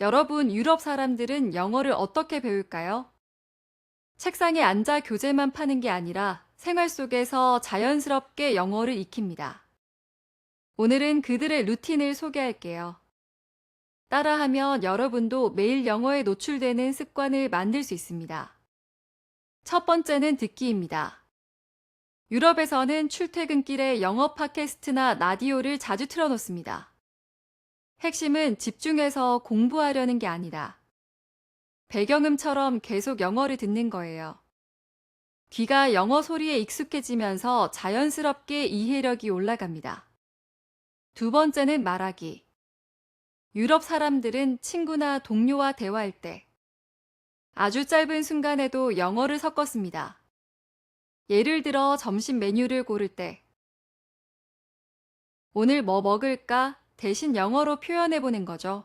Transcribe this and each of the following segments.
여러분 유럽 사람들은 영어를 어떻게 배울까요? 책상에 앉아 교재만 파는 게 아니라 생활 속에서 자연스럽게 영어를 익힙니다. 오늘은 그들의 루틴을 소개할게요. 따라하면 여러분도 매일 영어에 노출되는 습관을 만들 수 있습니다. 첫 번째는 듣기입니다. 유럽에서는 출퇴근길에 영어 팟캐스트나 라디오를 자주 틀어놓습니다. 핵심은 집중해서 공부하려는 게 아니다. 배경음처럼 계속 영어를 듣는 거예요. 귀가 영어 소리에 익숙해지면서 자연스럽게 이해력이 올라갑니다. 두 번째는 말하기. 유럽 사람들은 친구나 동료와 대화할 때 아주 짧은 순간에도 영어를 섞었습니다. 예를 들어 점심 메뉴를 고를 때 오늘 뭐 먹을까 대신 영어로 표현해 보는 거죠.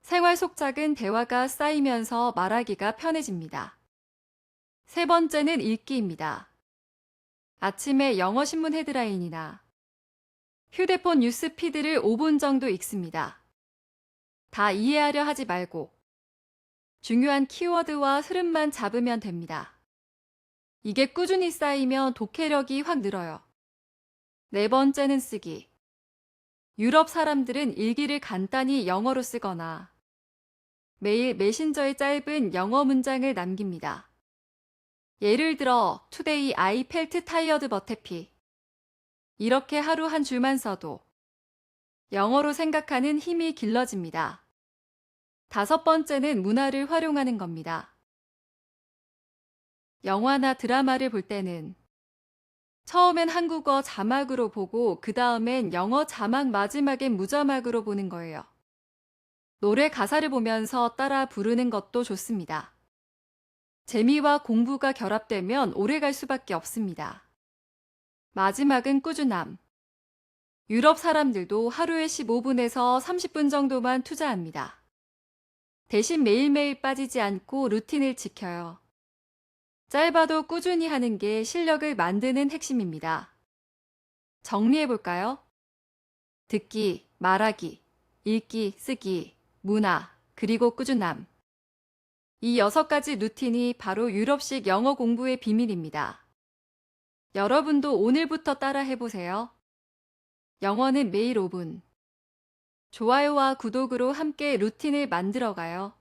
생활 속작은 대화가 쌓이면서 말하기가 편해집니다. 세 번째는 읽기입니다. 아침에 영어 신문 헤드라인이나 휴대폰 뉴스 피드를 5분 정도 읽습니다. 다 이해하려 하지 말고 중요한 키워드와 흐름만 잡으면 됩니다. 이게 꾸준히 쌓이면 독해력이 확 늘어요. 네 번째는 쓰기. 유럽 사람들은 일기를 간단히 영어로 쓰거나 매일 메신저에 짧은 영어 문장을 남깁니다. 예를 들어 Today I felt tired but happy. 이렇게 하루 한 줄만 써도 영어로 생각하는 힘이 길러집니다. 다섯 번째는 문화를 활용하는 겁니다. 영화나 드라마를 볼 때는 처음엔 한국어 자막으로 보고 그 다음엔 영어 자막 마지막엔 무자막으로 보는 거예요. 노래 가사를 보면서 따라 부르는 것도 좋습니다. 재미와 공부가 결합되면 오래 갈 수밖에 없습니다. 마지막은 꾸준함. 유럽 사람들도 하루에 15분에서 30분 정도만 투자합니다. 대신 매일매일 빠지지 않고 루틴을 지켜요. 짧아도 꾸준히 하는 게 실력을 만드는 핵심입니다. 정리해 볼까요? 듣기, 말하기, 읽기, 쓰기, 문화, 그리고 꾸준함. 이 여섯 가지 루틴이 바로 유럽식 영어 공부의 비밀입니다. 여러분도 오늘부터 따라 해보세요. 영어는 매일 5분. 좋아요와 구독으로 함께 루틴을 만들어가요.